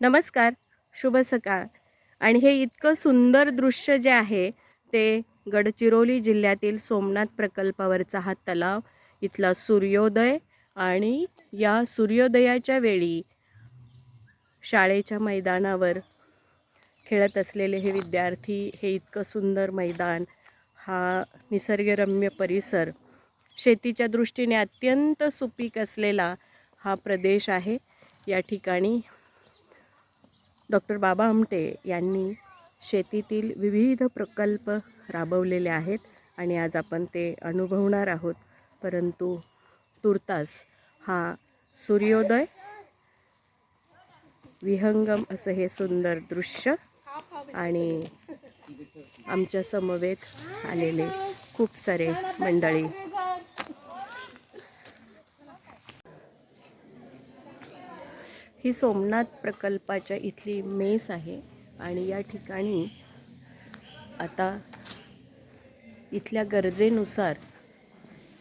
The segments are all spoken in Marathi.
नमस्कार शुभ सकाळ. आणि हे इतकं सुंदर दृश्य जे आहे ते गडचिरोली जिल्ह्यातील सोमनाथ प्रकल्पावरचा हा तलाव इथला सूर्योदय आणि या सूर्योदयाच्या वेळी शाळेच्या मैदानावर खेळत असलेले हे विद्यार्थी हे इतकं सुंदर मैदान हा निसर्गरम्य परिसर शेतीच्या दृष्टीने अत्यंत सुपीक असलेला हा प्रदेश आहे. या ठिकाणी डॉक्टर बाबा आमटे यांनी शेतीतील विविध प्रकल्प राबवलेले आहेत आणि आज आपण ते अनुभवणार आहोत. परंतु तुर्तास हा सूर्योदय विहंगम असं हे सुंदर दृश्य आणि आमच्या समवेत आलेले खूप सारे मंडळी ही सोमनाथ प्रकल्पाच्या इथली मेस आहे आणि या ठिकाणी आता इथल्या गरजेनुसार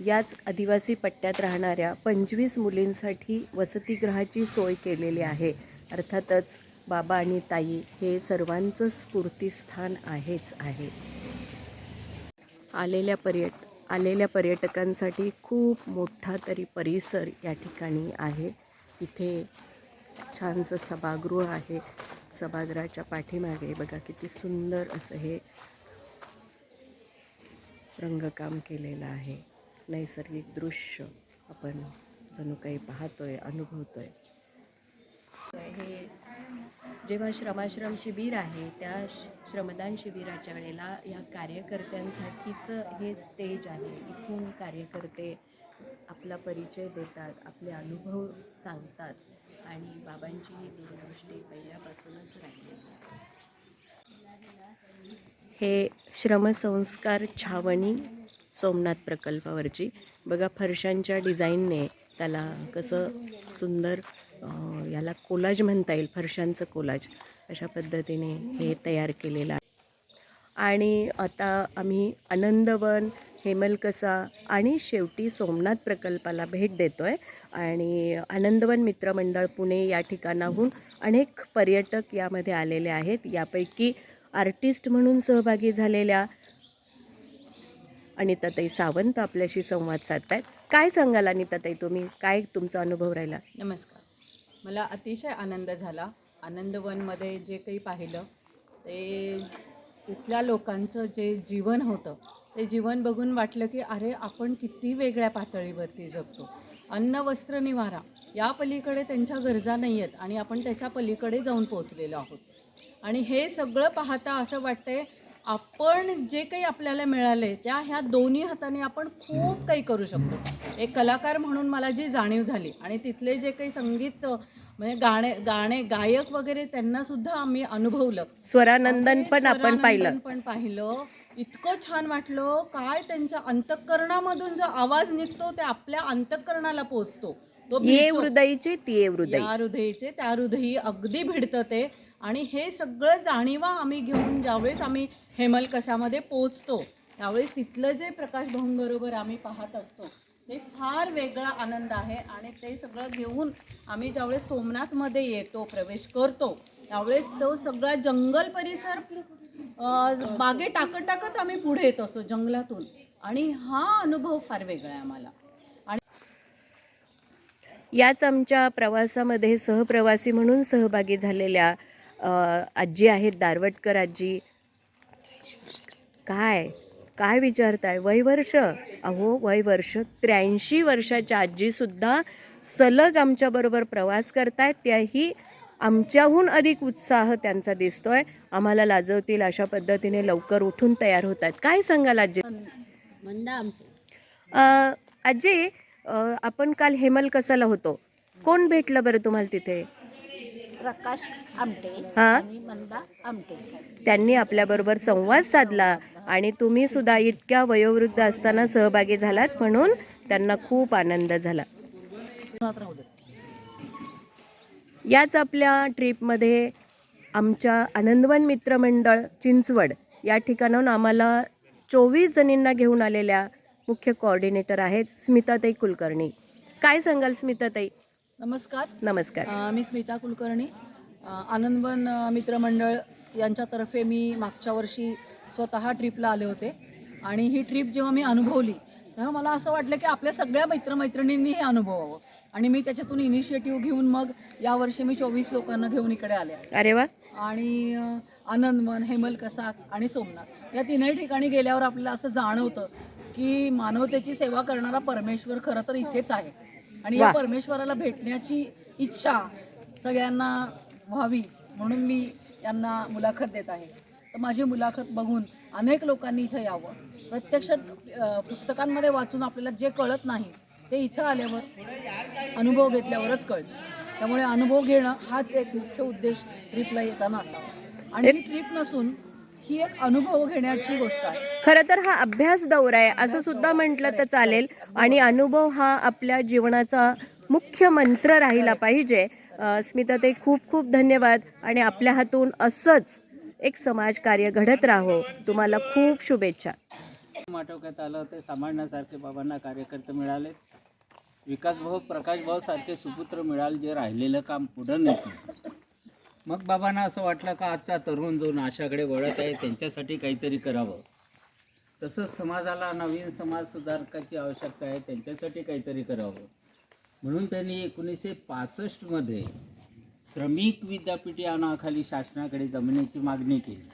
याच आदिवासी पट्ट्यात राहणाऱ्या पंचवीस मुलींसाठी वसतिगृहाची सोय केलेली आहे. अर्थातच बाबा आणि ताई हे सर्वांचं स्फूर्तीस्थान आहेच आहे. आलेल्या पर्यट आलेल्या पर्यटकांसाठी खूप मोठा तरी परिसर या ठिकाणी आहे. इथे छानसं सभागृह आहे. सभागृहाच्या पाठीमागे बघा किती सुंदर असं हे रंगकाम केलेलं आहे. नैसर्गिक दृश्य आपण जणू काही पाहतोय अनुभवतोय. हे जेव्हा श्रमाश्रम शिबिर आहे त्या श्रमदान शिबिराच्या वेळेला या कार्यकर्त्यांसाठीच हे स्टेज आहे. इथून कार्यकर्ते आपला परिचय देतात आपले अनुभव सांगतात. आणि बाबांची ही दूरदृष्टी पहिल्यापासूनच राहिली हे श्रमसंस्कार छावणी सोमनाथ प्रकल्पावरची. बघा फरशांच्या डिझाईनने त्याला कसं सुंदर याला कोलाज म्हणता येईल फरशांचं कोलाज अशा पद्धतीने हे तयार केलेलं आहे. आणि आता आम्ही आनंदवन हेमलकसा आणि शेवटी सोमनाथ प्रकल्पाला भेट देतो आहे आणि आनंदवन मित्रमंडळ पुणे या ठिकाणाहून अनेक पर्यटक यामध्ये आलेले आहेत. यापैकी आर्टिस्ट म्हणून सहभागी झालेल्या अनिताताई सावंत आपल्याशी संवाद साधतायत. काय सांगाल अनिताताई तुम्ही? काय तुमचा अनुभव राहिला? नमस्कार. मला अतिशय आनंद झाला. आनंदवनमध्ये जे काही पाहिलं ते तिथल्या लोकांचं जे जीवन होतं ते जीवन बघून वाटलं की अरे आपण किती वेगळ्या पातळीवरती जगतो. अन्न वस्त्र निवारा या पलीकडे त्यांच्या गरजा नाही आहेत आणि आपण त्याच्या पलीकडे जाऊन पोचलेलो आहोत. आणि हे सगळं पाहता असं वाटतंय आपण जे काही आपल्याला मिळाले त्या ह्या दोन्ही हाताने आपण खूप काही करू शकतो. एक कलाकार म्हणून मला जी जाणीव झाली आणि तिथले जे काही संगीत म्हणजे गाणे गाणे गायक वगैरे त्यांना सुद्धा आम्ही अनुभवलं. स्वरानंदन पण आपण पाहिलं. पण पाहिलं. इतकं छान वाटलं. काय त्यांच्या अंतःकरणामधून जो आवाज निघतो ते आपल्या अंतःकरणाला पोचतो तो ये. हृदयचे तिये हृदय. या हृदयीचे त्या हृदयी अगदी भिडतं ते. आणि हे सगळं जाणीवा आम्ही घेऊन ज्यावेळेस आम्ही हेमलकशामध्ये पोचतो त्यावेळेस तिथलं जे प्रकाश भाऊंबरोबर आम्ही पाहत असतो ते फार वेगळा आनंद आहे. आणि ते सगळं घेऊन आम्ही ज्यावेळेस सोमनाथमध्ये येतो प्रवेश करतो त्यावेळेस तो सगळा जंगल परिसर मागे बागे टाकत टाकत आम्ही पुढे येत असतो जंगलातून. आणि हा अनुभव फार वेगळा आहे आम्हाला. याच आमच्या प्रवासामध्ये सहप्रवासी म्हणून सहभागी झालेल्या आजी आहेत दारवटकर आजी. काय? काय विचारताय? वय वर्ष अहो वय वर्ष त्र्याऐंशी वर्षाच्या आजीसुद्धा सलग आमच्याबरोबर प्रवास करतायत. त्याही आमच्याहून अधिक उत्साह त्यांचा दिसतोय. आम्हाला लाजवतील अशा पद्धतीने लवकर उठून तयार होत आहेत. काय सांगाल आजी? आजी आपण काल हेमल कसाला होतो. कोण भेटलं बरं तुम्हाला तिथे? प्रकाश आमटे हा? मंदा आमटे. त्यांनी आपल्याबरोबर संवाद साधला आणि तुम्ही सुद्धा इतक्या वयोवृद्ध असताना सहभागी झालात म्हणून त्यांना खूप आनंद झाला. याच आपल्या ट्रीपमध्ये आमच्या आनंदवन मित्रमंडळ चिंचवड या ठिकाणाहून आम्हाला चोवीस जणींना घेऊन आलेल्या मुख्य कोऑर्डिनेटर आहेत स्मिताताई कुलकर्णी. काय सांगाल स्मिताताई? नमस्कार. नमस्कार. अ, मी स्मिता कुलकर्णी. अ, आनंदवन अ, मित्रमंडळ यांच्यातर्फे मी मागच्या वर्षी स्वतः ट्रिपला आले होते. आणि ही ट्रिप जेव्हा मी अनुभवली तेव्हा मला असं वाटलं की आपल्या सगळ्या मित्रमैत्रिणींनी हे अनुभवावं. आणि मी त्याच्यातून इनिशिएटिव्ह घेऊन मग यावर्षी मी चोवीस लोकांना घेऊन इकडे आले अरे वा. आणि आनंदवन हेमल कसाक आणि सोमनाथ. या तीनही ठिकाणी गेल्यावर आपल्याला असं जाणवतं की मानवतेची सेवा करणारा परमेश्वर खरं तर इथेच आहे. आणि या. परमेश्वराला भेटण्याची इच्छा सगळ्यांना व्हावी म्हणून मी यांना मुलाखत देत आहे. तर माझी मुलाखत बघून अनेक लोकांनी इथं यावं. प्रत्यक्ष पुस्तकांमध्ये वाचून आपल्याला जे कळत नाही ते इथं आल्यावर अनुभव घेतल्यावरच कळतं. त्यामुळे अनुभव घेणं हाच एक मुख्य उद्देश ट्रिपला येताना असावा. आणि ही ट्रिप नसून ही एक अनुभव घेण्याची गोष्ट आहे. खरं तर हा अभ्यास दौरा आहे असं सुद्धा म्हटलं तर चालेल. आणि अनुभव हा आपल्या जीवनाचा मुख्य मंत्र राहिला पाहिजे. स्मिता ते खूप खूप धन्यवाद. आणि आपल्या हातून असंच एक समाजकार्य घडत राहो. तुम्हाला खूप शुभेच्छा. आलं ते सांभाळण्यासारखे बाबांना कार्यकर्ते मिळाले विकास भाऊ प्रकाश भाऊ सारखे सुपुत्र मिळाले जे राहिलेलं काम पुढं नेतील मग बाबांना असं वाटलं का आजचा तरुण जो नाशाकडे वळत आहे त्यांच्यासाठी काहीतरी करावं? तसंच समाजाला नवीन समाज सुधारकाची आवश्यकता आहे त्यांच्यासाठी काहीतरी करावं. म्हणून त्यांनी एकोणीसशे पासष्टमध्ये श्रमिक विद्यापीठ या नावाखाली शासनाकडे जमिनीची मागणी केली.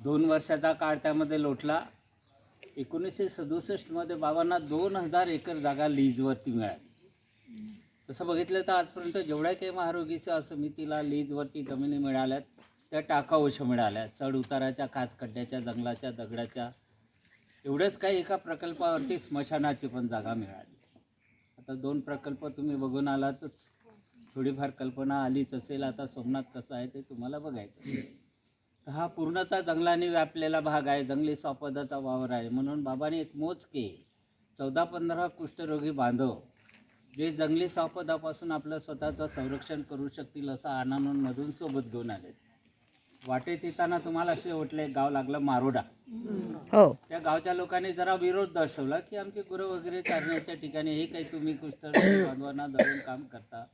दोन वर्षाचा काळ त्यामध्ये लोटला. एकोणीसशे सदुसष्टमध्ये बाबांना दोन हजार एकर जागा लीजवरती मिळाली. तसं बघितलं तर आजपर्यंत जेवढ्या काही महारोगी सेवा समितीला लीजवरती जमिनी मिळाल्यात त्या टाकावश मिळाल्या चढ उताराच्या काचखड्ड्याच्या जंगलाच्या दगडाच्या एवढंच काही एका प्रकल्पावरती स्मशानाची पण जागा मिळाली. आता दोन प्रकल्प तुम्ही बघून आलातच. थोडीफार कल्पना आलीच असेल आता सोमनाथ कसं आहे ते तुम्हाला बघायचं हा पूर्णतः जंगलाने व्यापलेला भाग आहे. जंगली स्वापदाचा वावर आहे. म्हणून बाबाने एक मोजके चौदा पंधरा कुष्ठरोगी बांधव जे जंगली स्वापदापासून आपलं स्वतःचं संरक्षण करू शकतील असं आनंदमधून सोबत घेऊन आले. वाटेत येताना तुम्हाला असे वाटले गाव लागलं मारोडा. हो. त्या गावच्या लोकांनी जरा विरोध दर्शवला की आमचे गुरं वगैरे चारण्याच्या ठिकाणी हे काही तुम्ही कुष्ठरोगी बांधवांना धरून काम करता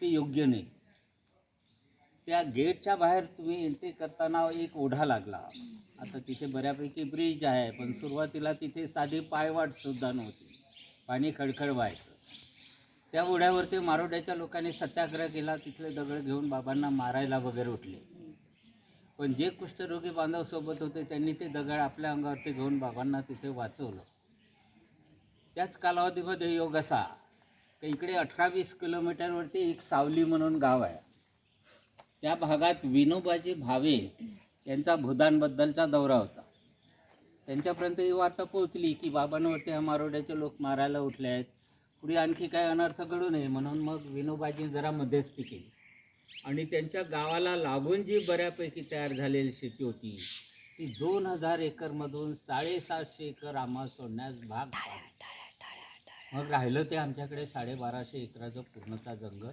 ते योग्य नाही. त्या गेटच्या बाहेर तुम्ही एंट्री करताना एक ओढा लागला. आता तिथे बऱ्यापैकी ब्रिज आहे पण सुरुवातीला तिथे साधी पायवाटसुद्धा नव्हती. पाणी खळखळ व्हायचं त्या ओढ्यावरती मारोड्याच्या लोकांनी सत्याग्रह केला तिथले दगड घेऊन बाबांना मारायला वगैरे उठले. पण जे कुष्ठरोगी बांधव सोबत होते त्यांनी ते दगड आपल्या अंगावरती घेऊन बाबांना तिथे वाचवलं. त्याच कालावधीमध्ये योग असा की इकडे अठरा वीस किलोमीटरवरती एक सावली म्हणून गाव आहे. त्या भागात विनोबाजी भावे यांचा भूदानबद्दलचा दौरा होता. त्यांच्यापर्यंत ही वार्ता पोहोचली की बाबांवरती ह्या मारोड्याचे लोक मारायला उठले आहेत. पुढे आणखी काय अनर्थ घडू नये म्हणून मग विनोबाजी जरा मध्यस्थी केली. आणि त्यांच्या गावाला लागून जी बऱ्यापैकी तयार झालेली शेती होती ती दोन हजार एकरमधून साडेसातशे एकर आम्हा सोडण्यास भाग. मग राहिलं ते आमच्याकडे साडेबाराशे एकराचं पूर्णतः जंगल.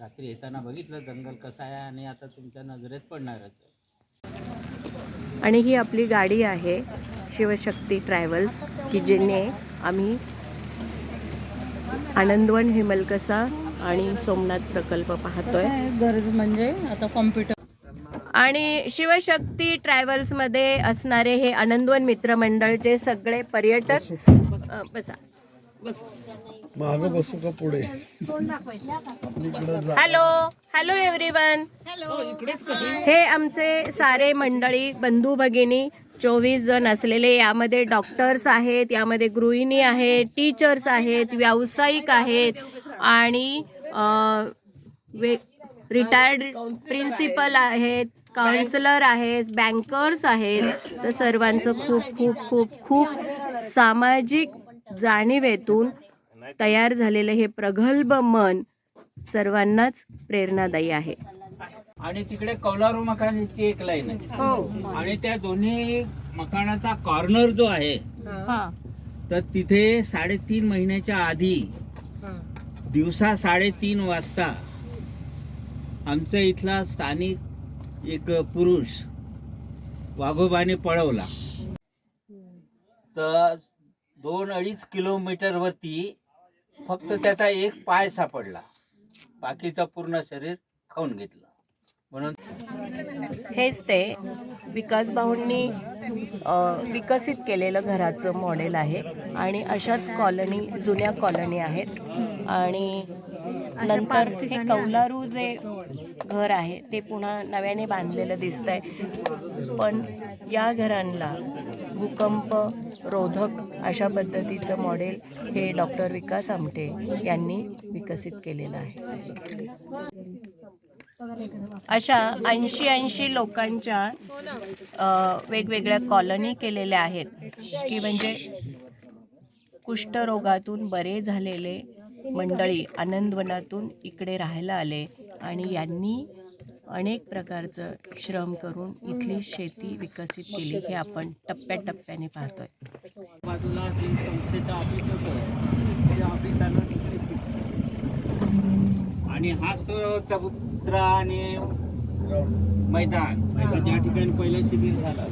रात्री येताना बघितलं जंगल कसं आहे आणि आता तुमच्या नजरेत पडणारच आहे. आणि ही आपली गाडी आहे शिवशक्ती ट्रॅव्हल्स की जिने आम्ही आनंदवन हेमलकसा आणि सोमनाथ प्रकल्प पाहतोय. गरज म्हणजे आता कॉम्प्युटर आणि शिवशक्ती ट्रॅव्हल्समध्ये असणारे हे आनंदवन मित्रमंडळचे सगळे पर्यटक बसा. मागं बसू का पुढे? Hello hello everyone. हे आमचे सारे मंडळी बंधू भगिनी चोवीस जण असलेले यामध्ये डॉक्टर्स आहेत यामध्ये गृहिणी आहेत टीचर्स आहेत व्यावसायिक आहेत आणि रिटायर्ड प्रिन्सिपल आहेत काउन्सिलर आहेत बँकर्स आहेत. तर सर्वांचं खूप खूप खूप खूप सामाजिक जाणीवेतून तयार झालेलं हे प्रगल्भ मन सर्वांनाच प्रेरणादायी आहे. आणि तिकडे कौलारू मकानाची एक लाईन आहे. आणि त्या दोन्ही मकानाचा कॉर्नर जो आहे तर तिथे साडेतीन महिन्याच्या आधी दिवसा साडेतीन वाजता आमचा इथला स्थानिक एक पुरुष वाघोबाने पळवला. तर दोन अडीच किलोमीटरवरती फक्त त्याचा एक पाय सापडला. बाकीचं पूर्ण शरीर खाऊन घेतलं. म्हणून हेच ते विकास भाऊंनी विकसित केलेलं घराचं मॉडेल आहे आणि अशाच कॉलनी जुन्या कॉलनी आहेत. आणि नंतर हे कौलारू जे घर आहे ते पुन्हा नव्याने बांधलेलं दिसतं आहे पण या घरांना भूकंप रोधक अशा पद्धतीचं मॉडेल हे डॉक्टर विकास आमटे यांनी विकसित केलेलं आहे. अशा ऐंशी ऐंशी लोकांच्या वेगवेगळ्या कॉलनी केलेल्या आहेत की म्हणजे कुष्ठरोगातून बरे झालेले मंडळी आनंदवनातून इकडे राहायला आले. आणि यांनी अनेक प्रकारचं श्रम करून इथली शेती विकसित केली हे आपण टप्प्याटप्प्याने पाहतोय. बाजूला जे संस्थेचं ऑफिस होतं ते ऑफिस आलं तिकडे आणि हाच तो चबुत्रा आणि मैदान म्हणजे ज्या ठिकाणी पहिलं शिबिर झालं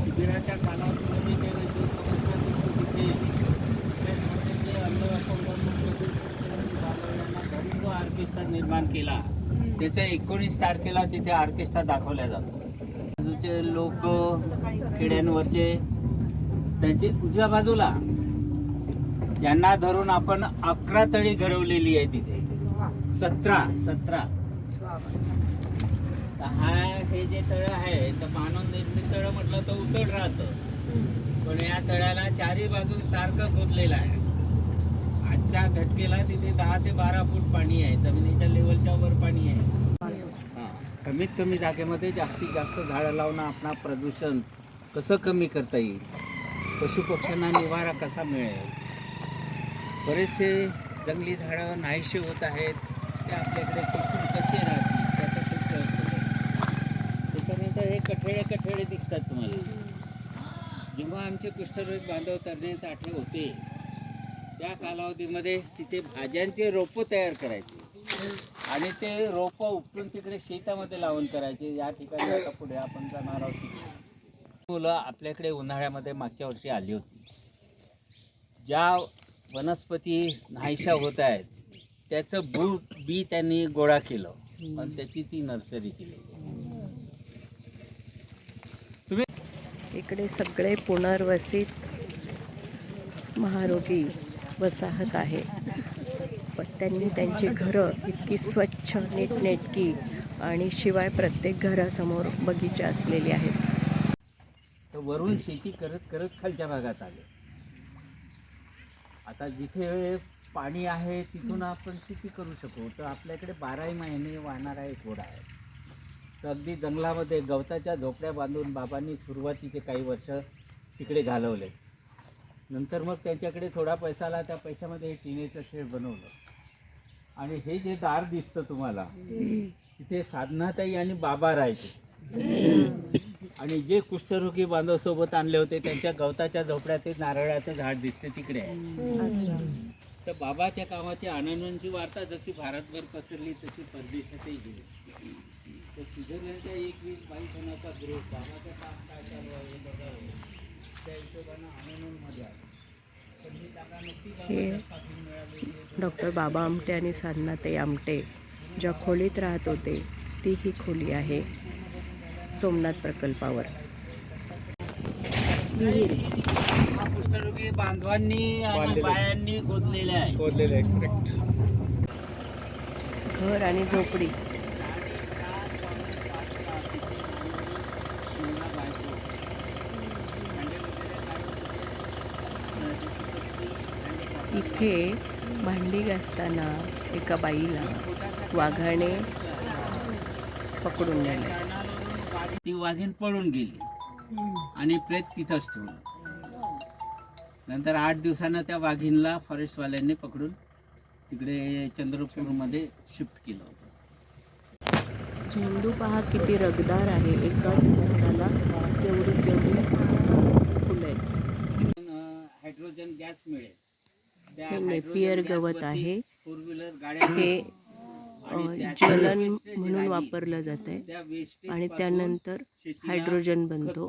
शिबिराच्या कालावधीमध्ये जे जो समस्या तिथे घरी जो ऑर्केस्ट्रा निर्माण केला. त्याच्या एकोणीस तारखेला तिथे ऑर्केस्ट्रा दाखवल्या जातो बाजूचे लोक खेड्यांवरचे त्यांची उजव्या बाजूला यांना धरून आपण अकरा तळी घडवलेली आहे तिथे. सतरा सतरा. तर हा हे जे तळ आहे तर मानव निर्मित तळ म्हटलं तर उतड राहतं. पण या तळ्याला चारी बाजून सारखं खोदलेलं आहे. आजच्या घटकेला तिथे दहा ते बारा फूट पाणी आहे. जमिनीच्या लेवलच्या वर पाणी आहे. कमीत कमी जागेमध्ये जास्तीत जास्त झाडं लावणं आपणा प्रदूषण कसं कमी करता येईल? पशुपक्ष्यांना निवारा कसा मिळेल? बरेचसे जंगली झाडं नाहीसे होत आहेत. ते आपल्याकडे टिकून कसे राहतील? त्याचा खूप त्याच्यानंतर हे कठेळे कठेळे दिसतात तुम्हाला. जेव्हा आमचे कुष्ठरोग बांधव तरणे ताठे होते त्या कालावधीमध्ये तिथे भाज्यांचे रोपं तयार करायचे. आणि ते रोपं उपटून तिकडे शेतामध्ये लावून करायचे. या ठिकाणी आता पुढे आपण जाणार आहोत मुलं आपल्याकडे उन्हाळ्यामध्ये मागच्या वर्षी आली होती. ज्या वनस्पती नाहीशा होत आहेत त्याचं बू बी त्यांनी गोळा केलं. आणि त्याची ती नर्सरी केली. तुम्ही इकडे सगळे पुनर्वसित महारोगी वसाहत आहे. पण त्यांनी त्यांची घरं इतकी स्वच्छ नीटनेटकी आणि शिवाय प्रत्येक घरासमोर बगीचा असलेली आहेत. तर वरून शेती करत करत खालच्या भागात आले. आता जिथे पाणी आहे तिथून आपण शेती करू शकू. तर आपल्याकडे बाराही महिने वाहणारा एक ओढा आहे. तर अगदी जंगलामध्ये गवताच्या झोपड्या बांधून बाबांनी सुरुवातीचे काही वर्ष तिकडे घालवले. नंतर मग त्यांच्याकडे थोडा पैसा आला त्या पैशामध्ये हे टिनेचं खेळ बनवलं. आणि हे जे दार दिसतं तुम्हाला तिथे साधनाताई आणि बाबा राहायचे. आणि जे कुष्ठरोगी बांधव सोबत आणले होते त्यांच्या गवताच्या झोपड्यात ते नारळाचं झाड दिसते तिकडे. आहे तर बाबाच्या कामाची आनंदांची वार्ता जशी भारतभर पसरली तशी परदेशातही गेली. तर स्वित्झर्लंडच्या एक वीस बावीस जणांचा ग्रुप बाबाचं काम काय चालू आहे बघावं त्या हिशोबानं ही. डॉक्टर बाबा आमटे आणि साधनाताई आमटे ज्या खोलीत राहत होते ती ही खोली आहे सोमनाथ प्रकल्पावर. हा बांधवांनी आणि बायांनी खोदलेले आहे. घर आणि झोपडी. इथे भांडी घासताना एका बाईला वाघाने पकडून नेलं. ती वाघीण पळून गेली. आणि प्रेत तिथंच ठेवलं. नंतर आठ दिवसानं त्या वाघीणला फॉरेस्टवाल्यांनी पकडून तिकडे चंद्रपूरमध्ये शिफ्ट केलं होतं. झेंडू पहा किती रगदार आहे. एकाच झाडाला तेवढी तेवढी फुलं हायड्रोजन गॅस मिळेल. हे नेपियर गवत आहे. हे ज्वलन म्हणून. वापरलं जात आहे आणि त्यानंतर हायड्रोजन बनतो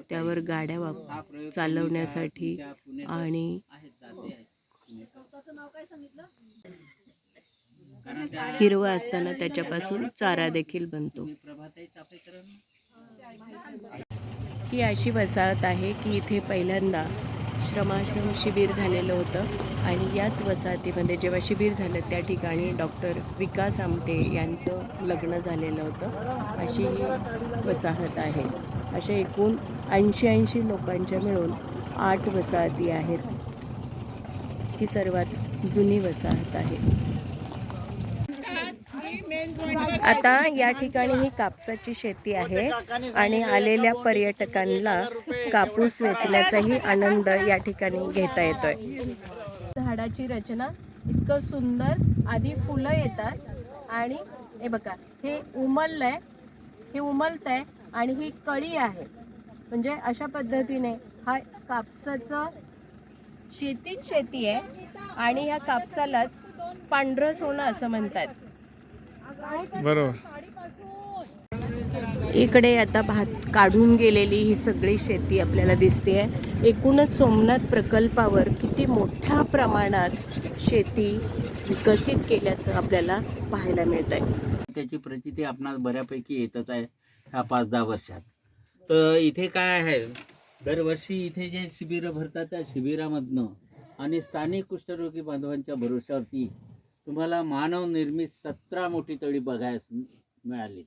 त्यावर. गाड्या वाप चालवण्यासाठी आणि हिरवा असताना त्याच्यापासून चारा देखील बनतो ही अशी वसाहत आहे की इथे पहिल्यांदा श्रमाश्रम शिबिर झालेलं होतं आणि याच वसाहतीमध्ये जेव्हा शिबिर झालं त्या ठिकाणी डॉक्टर विकास आमटे यांचं लग्न झालेलं होतं. अशी ही वसाहत आहे. अशा एकूण ऐंशी ऐंशी लोकांच्या मिळून आठ वसाहती आहेत. ही सर्वात जुनी वसाहत आहे. आता या ठिकाणी ही कापसाची शेती आहे आणि आलेल्या पर्यटकांना कापूस वेचण्याचाही आनंद या ठिकाणी घेता येतोय. झाडाची रचना इतकं सुंदर आधी फुलं येतात आणि हे बघा हे उमललंय हे आहे आणि ही कळी आहे. म्हणजे अशा पद्धतीने हा कापसाचं शेतीच शेती आहे आणि ह्या कापसालाच पांढरं सोनं असं म्हणतात. बरोबर. इकडे आता भात काढून गेलेली ही सगळी शेती आपल्याला दिसते एकूणच सोमनाथ प्रकल्पावर किती मोठ्या प्रमाणात शेती विकसित केल्याचं आपल्याला पाहायला मिळत आहे त्याची प्रचिती आपणास बऱ्यापैकी येतच आहे ह्या पाच दहा वर्षात. तर इथे काय आहे? दरवर्षी इथे जे शिबिरं भरतात त्या शिबिरामधनं आणि स्थानिक कुष्ठरोगी बांधवांच्या भरोश्यावरती तुम्हाला मानवनिर्मित सतरा मोठी तळी बघायस मिळाली.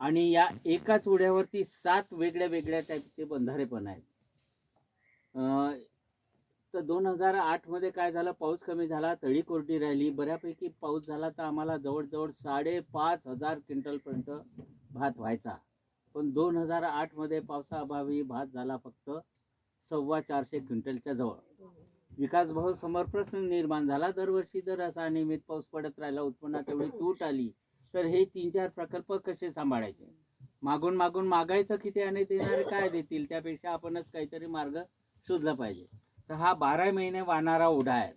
आणि या एकाच उड्यावरती सात वेगळ्या वेगळ्या टाईपचे बंधारे पण आहेत. तर दोन हजार आठमध्ये काय झालं? पाऊस कमी झाला तळी कोरडी राहिली. बऱ्यापैकी पाऊस झाला तर आम्हाला जवळजवळ साडेपाच हजार क्विंटलपर्यंत भात व्हायचा. पण दोन हजार आठमध्ये पावसाअभावी भात झाला फक्त सव्वा चारशे क्विंटलच्या जवळ. विकासभाव समोर प्रश्न निर्माण झाला. दरवर्षी जर असा अनियमित पाऊस पडत राहिला उत्पन्नात तेवढी तूट आली तर हे तीन चार प्रकल्प कसे सांभाळायचे? मागून मागून मागायचं किती आणि देणारे काय देतील? त्यापेक्षा आपणच काहीतरी मार्ग शोधला पाहिजे. तर हा बारा महिने वाहणारा ओढा आहे.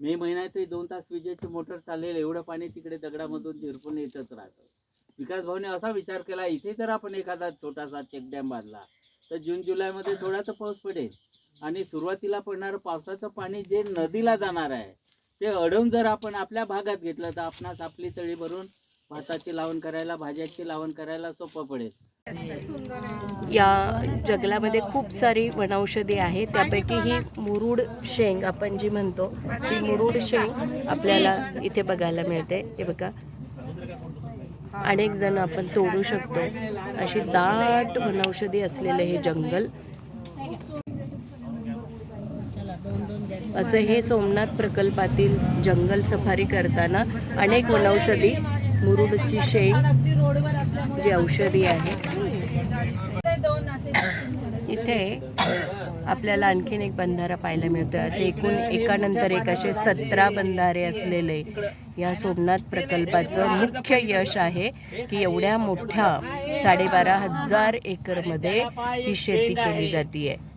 मे महिन्यातही दोन तास विजेची मोटर चालेल एवढं पाणी तिकडे दगडामधून झिरपून येतच राहतं. विकास भावने असा विचार केला इथे जर आपण एखादा छोटासा चेक डॅम बांधला तर जून जुलैमध्ये थोडा तर पाऊस पडेल. आणि सुरुवातीला पडणारं पावसाचं पाणी जे नदीला जाणार आहे ते अडवून जर आपण आपल्या भागात घेतलं तर आपणास आपली तळी भरून भाताची लावण करायला भाज्याची लावण करायला सोपं पडेल. या जंगलामध्ये खूप सारी वनौषधी आहे त्यापैकी ही मुरुड शेंग आपण जी म्हणतो ती मुरुड शेंग आपल्याला इथे बघायला मिळते. हे बघा. अनेक जण आपण तोडू शकतो. अशी दाट वनौषधी असलेलं हे जंगल असं हे सोमनाथ प्रकल्पातील जंगल सफारी करताना अनेक वनौषधी मुरुडची शेंग जी औषधी आहे. इथे आपल्याला आणखीन एक बंधारा पाहायला मिळतोय. असे एकूण एकानंतर एक असे सतरा बंधारे असलेले या सोमनाथ प्रकल्पाचं मुख्य यश आहे की एवढ्या मोठ्या साडेबारा हजार एकरमध्ये ही शेती केली जाते आहे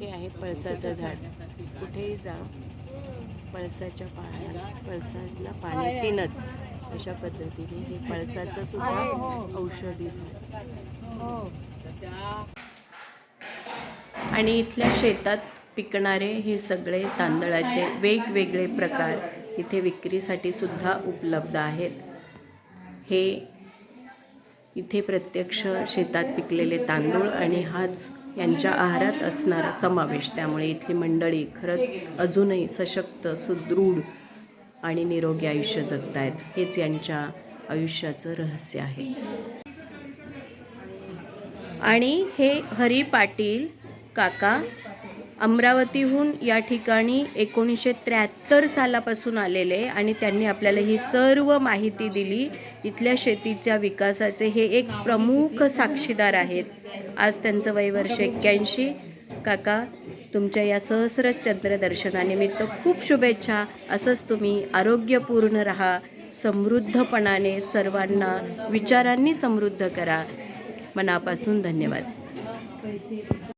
हे आहे पळसाचं झाड. कुठेही जा. पळसाच्या पाण्याला पळसाला पाणी तीनच अशा पद्धतीने हे पळसाचं सुद्धा औषधी झाड. आणि इथल्या शेतात पिकणारे हे सगळे तांदळाचे वेगवेगळे प्रकार इथे विक्रीसाठी सुद्धा उपलब्ध आहेत. हे इथे प्रत्यक्ष शेतात पिकलेले तांदूळ आणि हाच यांच्या आहारात असणारा समावेश. त्यामुळे इथली मंडळी खरंच अजूनही सशक्त सुदृढ आणि निरोगी आयुष्य जगत आहेत हेच यांच्या आयुष्याचं रहस्य आहे. आणि हे हरी पाटील काका अमरावतीहून या ठिकाणी एकोणीसशे त्र्याहत्तर सालापासून आलेले आणि त्यांनी आपल्याला ही सर्व माहिती दिली. इथल्या शेतीच्या विकासाचे हे एक प्रमुख साक्षीदार आहेत. आज त्यांचं वय वर्ष एक्क्याऐंशी. काका तुमच्या या सहस्र चंद्रदर्शनानिमित्त खूप शुभेच्छा. असंच तुम्ही आरोग्यपूर्ण राहा समृद्धपणाने सर्वांना विचारांनी समृद्ध करा. मनापासून धन्यवाद.